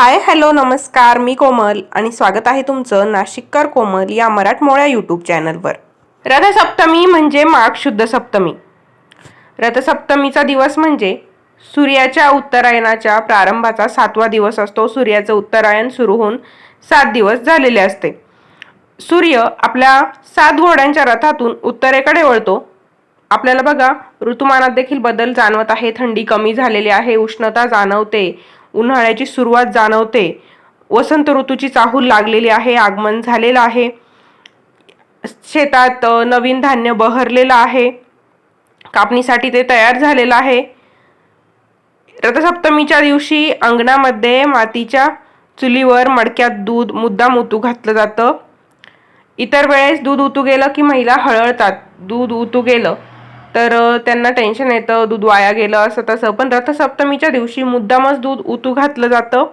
Hi hello नमस्कार मी कोमल आणि स्वागत आहे तुमचं नाशिककर कोमल या मराठमोळ्या यूट्यूब चॅनलवर. रथसप्तमी म्हणजे माघ शुद्ध सप्तमी. रथसप्तमीचा दिवस म्हणजे सूर्याच्या उत्तरायणाच्या प्रारंभाचा सातवा दिवस असतो. सूर्याचं उत्तरायण सुरू होऊन सात दिवस झालेले असते. सूर्य आपल्या सात घोड्यांच्या रथातून उत्तरेकडे वळतो. आपल्याला बघा ऋतुमानात देखील बदल जाणवत आहे थंडी कमी झालेली आहे उष्णता जाणवते. उन्हाळ्याची सुरुवात जाणवते. वसंत ऋतूची चाहूल लागलेली आहे आगमन झालेलं आहे. शेतात नवीन धान्य बहरलेलं आहे. कापणीसाठी ते तयार झालेलं आहे. रथसप्तमीच्या दिवशी अंगणामध्ये मातीच्या चुलीवर मडक्यात दूध मुद्दाम उतू घातलं जातं. इतर वेळेस दूध उतू गेलं की महिला हळळतात. दूध उतू गेलं. तर त्यांना टेन्शन येतं दूध वाया गेलं असं तसं. पण रथसप्तमीच्या दिवशी मुद्दामच दूध उतू घातलं जातं.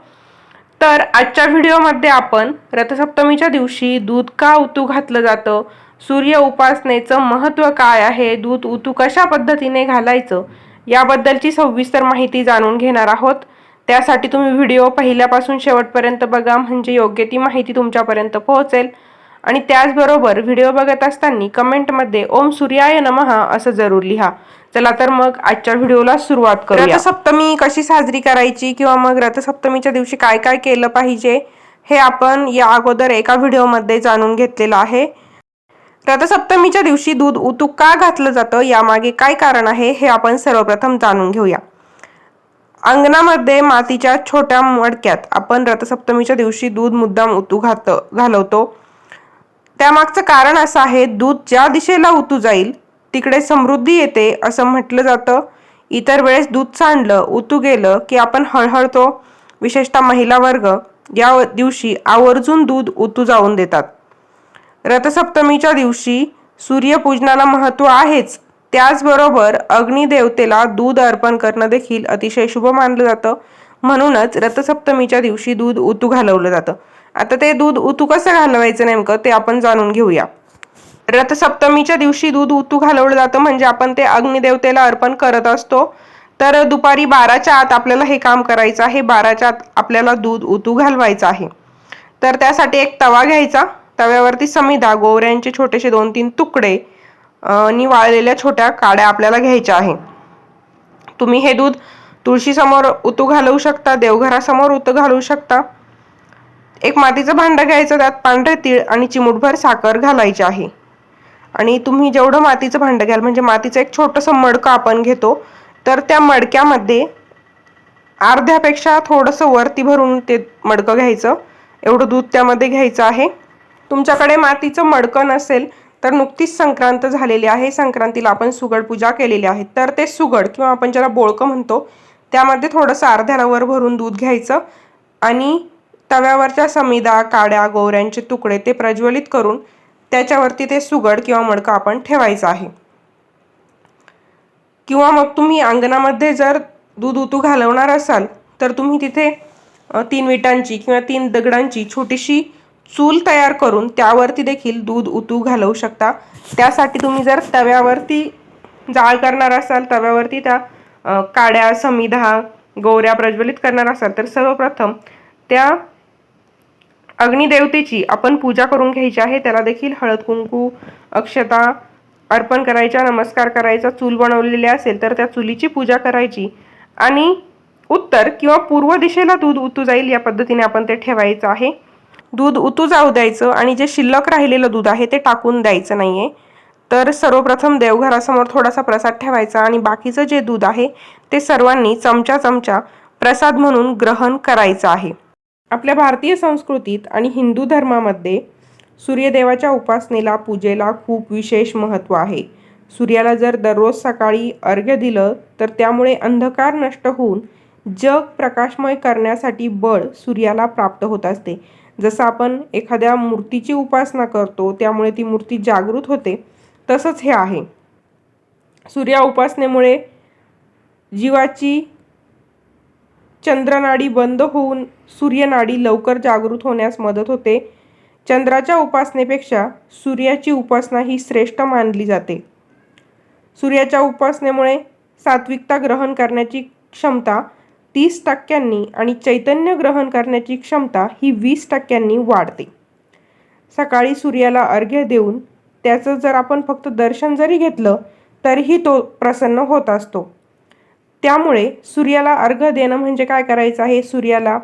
तर आजच्या व्हिडिओमध्ये आपण रथसप्तमीच्या दिवशी दूध का उतू घातलं जातं? सूर्य उपासनेचं महत्त्व काय आहे? दूध उतू कशा पद्धतीने घालायचं? याबद्दलची सविस्तर माहिती जाणून घेणार आहोत. त्यासाठी तुम्ही व्हिडिओ पहिल्यापासून शेवटपर्यंत बघा. म्हणजे योग्य ती माहिती तुमच्यापर्यंत पोहोचेल. आणि त्याचबरोबर व्हिडिओ बघत असताना कमेंटमध्ये ओम सूर्याय नमः असं जरूर लिहा. चला तर मग आजच्या व्हिडिओला सुरुवात करू रथसप्तमी कशी साजरी करायची किंवा मग रथसप्तमीच्या दिवशी काय काय केलं पाहिजे हे आपण या अगोदर एका व्हिडिओमध्ये जाणून घेतलेलं आहे. रथसप्तमीच्या दिवशी दूध उतू का घातलं जातं? यामागे काय कारण आहे? हे आपण सर्वप्रथम जाणून घेऊया. अंगणामध्ये मातीच्या छोट्या मडक्यात आपण रथसप्तमीच्या दिवशी दूध मुद्दाम उतू घात घालवतो. त्यामागचं कारण असं आहे दूध ज्या दिशेला उतू जाईल तिकडे समृद्धी येते असं म्हटलं जातं. इतर वेळेस दूध सांडलं उतू गेलं की आपण हळहळतो. विशेषतः महिला वर्ग या दिवशी आवर्जून दूध उतू जाऊन देतात. रथसप्तमीच्या दिवशी सूर्यपूजनाला महत्त्व आहेच. त्याचबरोबर अग्निदेवतेला दूध अर्पण करणं देखील अतिशय शुभ मानलं जातं. म्हणूनच रथसप्तमीच्या दिवशी दूध उतू घालवलं जातं. आता ते दूध उतू कसं घालवायचं नेमकं ते आपण जाणून घेऊया. रथसप्तमीच्या दिवशी दूध उतू घालवलं जातं म्हणजे आपण ते अग्निदेवतेला अर्पण करत असतो. तर दुपारी बाराच्या आत आपल्याला हे काम करायचं आहे बाराच्या आत आपल्याला दूध उतू घालवायचं आहे. तर त्यासाठी एक तवा घ्यायचा तव्यावरती समिधा गोवऱ्यांचे छोटेसे दोन तीन तुकडे अ, आणि वाळलेल्या छोट्या काड्या आपल्याला घ्यायच्या आहे. तुम्ही हे दूध तुळशीसमोर उतू घालवू शकता देवघरासमोर उतू घालवू शकता. एक मातीचं भांडं घ्यायचं त्यात पांढरे तीळ आणि चिमूटभर साखर घालायची आहे. आणि तुम्ही जेवढं मातीचं भांडं घ्याल म्हणजे मातीचं एक छोटंसं मडकं आपण घेतो तर त्या मडक्यामध्ये अर्ध्यापेक्षा थोडंसं वरती भरून ते मडकं घ्यायचं. एवढं दूध त्यामध्ये घ्यायचं आहे. तुमच्याकडे मातीचं मडकं नसेल तर नुकतीच संक्रांत झालेली आहे. संक्रांतीला आपण सुगड पूजा केलेली आहे. तर ते सुगड किंवा आपण ज्याला बोळकं म्हणतो त्यामध्ये थोडंसं अर्ध्याला वर भरून दूध घ्यायचं आणि तव्यावरच्या समिदा काड्या गोवऱ्यांचे तुकडे ते प्रज्वलित करून त्याच्यावरती ते सुगड किंवा मडकं आपण ठेवायचं आहे. किंवा मग तुम्ही अंगणामध्ये जर दूध उतू घालवणार असाल तर तुम्ही तिथे तीन विटांची किंवा तीन दगडांची छोटीशी चूल तयार करून त्यावरती देखील दूध उतू घालवू शकता. त्यासाठी तुम्ही जर तव्यावरती जाळ करणार असाल तव्यावरती त्या काड्या समिधा गोऱ्या प्रज्वलित करणार असाल तर सर्वप्रथम त्या अग्निदेवतेची आपण पूजा करून घ्यायची आहे त्याला देखील हळद कुंकू अक्षता अर्पण करायच्या नमस्कार करायचा चूल बनवलेली असेल तर त्या चुलीची पूजा करायची. आणि उत्तर किंवा पूर्व दिशेला दूध उतू जाईल या पद्धतीने आपण ते ठेवायचं आहे. दूध उतू जाऊ द्यायचं आणि जे शिल्लक राहिलेलं दूध आहे ते टाकून द्यायचं नाहीये. तर सर्वप्रथम देवघरासमोर थोडासा प्रसाद ठेवायचा आणि बाकीचं जे दूध आहे ते सर्वांनी चमचा चमचा प्रसाद म्हणून ग्रहण करायचं आहे. आपल्या भारतीय संस्कृतीत आणि हिंदू धर्मामध्ये सूर्यदेवाच्या उपासनेला पूजेला खूप विशेष महत्त्व आहे. सूर्याला जर दररोज सकाळी अर्घ्य दिलं तर त्यामुळे अंधकार नष्ट होऊन जग प्रकाशमय करण्यासाठी बळ सूर्याला प्राप्त होत असते. जसं आपण एखाद्या मूर्तीची उपासना करतो त्यामुळे ती मूर्ती जागृत होते तसंच हे आहे. सूर्या उपासनेमुळे जीवाची चंद्रनाडी बंद होऊन सूर्यनाडी लवकर जागृत होण्यास मदत होते. चंद्राच्या उपासनेपेक्षा सूर्याची उपासना ही श्रेष्ठ मानली जाते. सूर्याच्या उपासनेमुळे सात्विकता ग्रहण करण्याची क्षमता तीस टक्क्यांनी आणि चैतन्य ग्रहण करण्याची क्षमता ही वीस टक्क्यांनी वाढते. सकाळी सूर्याला अर्घ्य देऊन त्याचं जर आपण फक्त दर्शन जरी घेतलं तरीही तो प्रसन्न होत असतो. त्यामुळे सूर्याला अर्घ्य देणं म्हणजे काय करायचं आहे? सूर्याला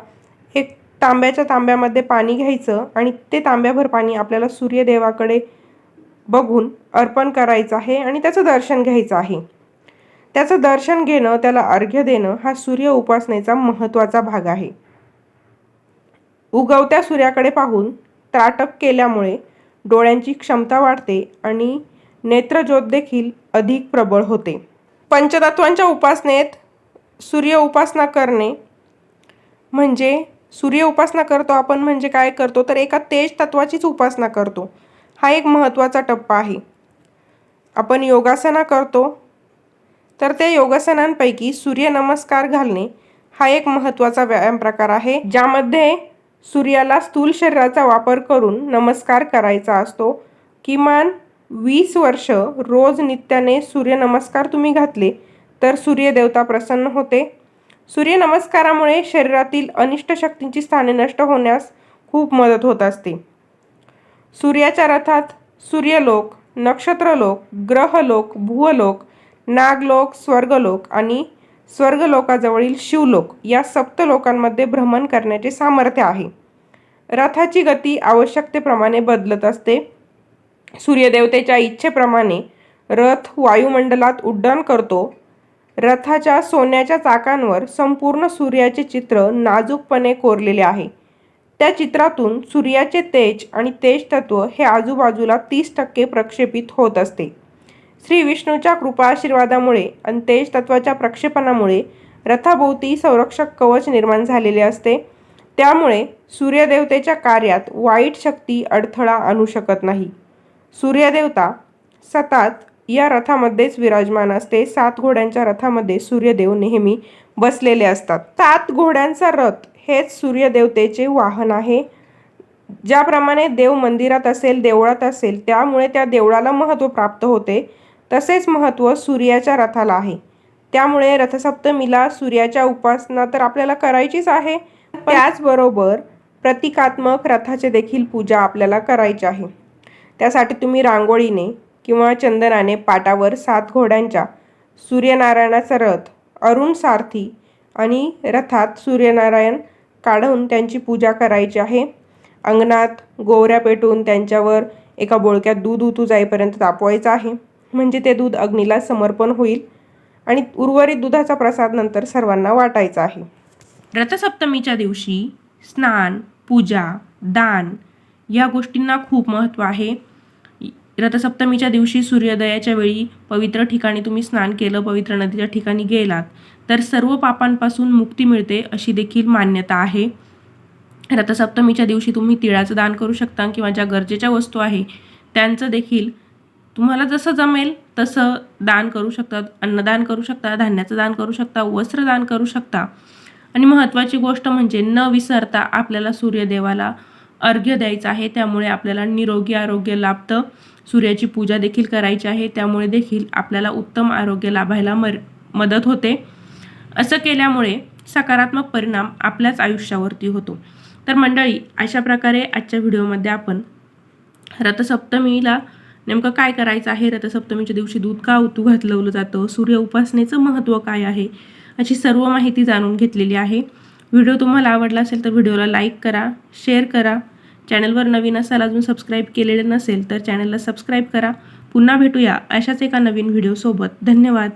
एक तांब्याच्या तांब्यामध्ये पाणी घ्यायचं आणि ते तांब्याभर पाणी आपल्याला सूर्यदेवाकडे बघून अर्पण करायचं आहे आणि त्याचं दर्शन घ्यायचं आहे. त्याचं दर्शन घेणं त्याला अर्घ्य देणं हा सूर्य उपासनेचा महत्त्वाचा भाग आहे. उगवत्या सूर्याकडे पाहून त्राटक केल्यामुळे डोळ्यांची क्षमता वाढते आणि नेत्रज्योत देखील अधिक प्रबळ होते. पंचतत्वांच्या उपासनेत सूर्य उपासना करणे. म्हणजे सूर्य उपासना करतो आपण म्हणजे काय करतो? तर एका तेज तत्वाचीच उपासना करतो. हा एक महत्त्वाचा टप्पा आहे. आपण योगासना करतो. तर त्या योगासनांपैकी सूर्यनमस्कार घालणे हा एक महत्त्वाचा व्यायाम प्रकार आहे. ज्यामध्ये सूर्याला स्थूल शरीराचा वापर करून नमस्कार करायचा असतो. किमान वीस वर्ष रोज नित्याने सूर्यनमस्कार तुम्ही घातले तर सूर्यदेवता प्रसन्न होते. सूर्यनमस्कारामुळे शरीरातील अनिष्ट शक्तींची स्थाने नष्ट होण्यास खूप मदत होत असते. सूर्याच्या रथात सूर्यलोक नक्षत्रलोक ग्रहलोक भूवलोक नागलोक स्वर्गलोक आणि स्वर्गलोकाजवळील शिवलोक या सप्तलोकांमध्ये भ्रमण करण्याचे सामर्थ्य आहे. रथाची गती आवश्यकतेप्रमाणे बदलत असते. सूर्यदेवतेच्या इच्छेप्रमाणे रथ वायुमंडलात उड्डाण करतो. रथाच्या सोन्याच्या चाकांवर संपूर्ण सूर्याचे चित्र नाजूकपणे कोरलेले आहे. त्या चित्रातून सूर्याचे तेज आणि तेज तत्व हे आजूबाजूला तीस टक्के प्रक्षेपित होत असते. श्री विष्णूच्या कृपा आशीर्वादामुळे आणि तेज तत्वाच्या प्रक्षेपणामुळे रथाभोवती संरक्षक कवच निर्माण झालेले असते. त्यामुळे सूर्यदेवतेच्या कार्यात वाईट शक्ती अडथळा आणू शकत नाही. सूर्यदेवता सतत या रथामध्येच विराजमान असते. सात घोड्यांच्या रथामध्ये सूर्यदेव नेहमी बसलेले असतात. सात घोड्यांचा रथ हेच सूर्यदेवतेचे वाहन आहे. ज्याप्रमाणे देव मंदिरात असेल देवळात असेल त्यामुळे त्या देवळाला महत्त्व प्राप्त होते. तसेच महत्त्व सूर्याच्या रथाला आहे. त्यामुळे रथसप्तमीला सूर्याच्या उपासना तर आपल्याला करायचीच आहे. त्याचबरोबर प्रतिकात्मक रथाचे देखील पूजा आपल्याला करायची आहे. त्यासाठी तुम्ही रांगोळीने किंवा चंदनाने पाटावर सात घोड्यांच्या सूर्यनारायणाचा रथ अरुण सारथी आणि रथात सूर्यनारायण काढून त्यांची पूजा करायची आहे. अंगणात गोवऱ्या पेटून त्यांच्यावर एका बोळक्यात दूध उतू जाईपर्यंत तापवायचं आहे. म्हणजे ते दूध अग्नीला समर्पण होईल आणि उर्वरित दुधाचा प्रसाद नंतर सर्वांना वाटायचा आहे. रथसप्तमीच्या दिवशी स्नान पूजा दान या गोष्टींना खूप महत्त्व आहे. रथसप्तमीच्या दिवशी सूर्योदयाच्या वेळी पवित्र ठिकाणी तुम्ही स्नान केलं पवित्र नदीच्या ठिकाणी गेलात तर सर्व पापांपासून मुक्ती मिळते अशी देखील मान्यता आहे. रथसप्तमीच्या दिवशी तुम्ही तिळाचं दान करू शकता किंवा ज्या गरजेच्या वस्तू आहे त्यांचं देखील तुम्हाला जसं जमेल तसं दान करू शकतात अन्नदान करू शकता धान्याचं दान करू शकता वस्त्रदान करू शकता. आणि महत्त्वाची गोष्ट म्हणजे न विसरता आपल्याला सूर्यदेवाला अर्घ्य द्यायचं आहे त्यामुळे आपल्याला निरोगी आरोग्य लाभतं. सूर्याची पूजा देखील करायची आहे त्यामुळे देखील आपल्याला उत्तम आरोग्य लाभायला मर मदत होते. असं केल्यामुळे सकारात्मक परिणाम आपल्याच आयुष्यावरती होतो. तर मंडळी अशा प्रकारे आजच्या व्हिडिओमध्ये आपण रथसप्तमीला नेमकं काय करायचं आहे? रथसप्तमीच्या दिवशी दूध का उतू घातलवलं जातं? सूर्य उपासनेचं महत्त्व काय आहे? अशी सर्व माहिती जाणून घेतलेली आहे. व्हिडिओ तुम्हाला आवडला असेल तर व्हिडिओला लाईक करा शेअर करा. चॅनलवर नवीन असाल अजून सबस्क्राईब केलेले नसेल तर चॅनलला सबस्क्राईब करा. पुन्हा भेटूया अशाच एका नवीन व्हिडिओसोबत धन्यवाद.